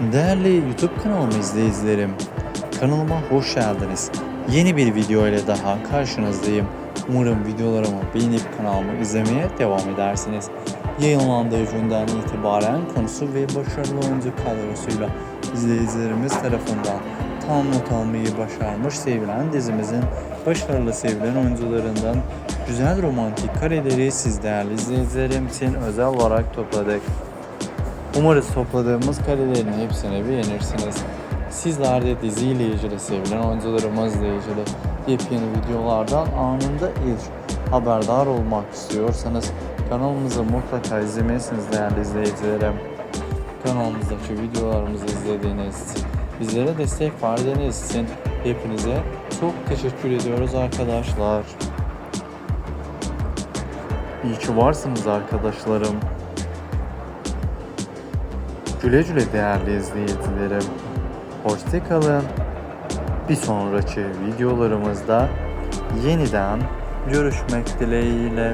Değerli YouTube kanalımı izleyicilerim, kanalıma hoş geldiniz. Yeni bir video ile daha karşınızdayım. Umarım videolarımı beğenip kanalımı izlemeye devam edersiniz. Yayınlandığı günden itibaren konusu ve başarılı oyuncu kadrosuyla izleyicilerimiz tarafından tam not almayı başarmış sevilen dizimizin başarılı sevilen oyuncularından güzel romantik kareleri siz değerli izleyicilerim için özel olarak topladık. Umarız topladığımız karelerin hepsini beğenirsiniz. Sizler de diziyle sevilen oyuncularımızla ilgili yepyeni videolardan anında ilk haberdar olmak istiyorsanız kanalımızı mutlaka izlemelisiniz değerli izleyicilerim. Kanalımızdaki videolarımızı izlediğiniz bizlere destek verdiğiniz için hepinize çok teşekkür ediyoruz arkadaşlar. İyi ki varsınız arkadaşlarım. Güle güle değerli izleyicilerim. Hoşçakalın. Bir sonraki videolarımızda yeniden görüşmek dileğiyle.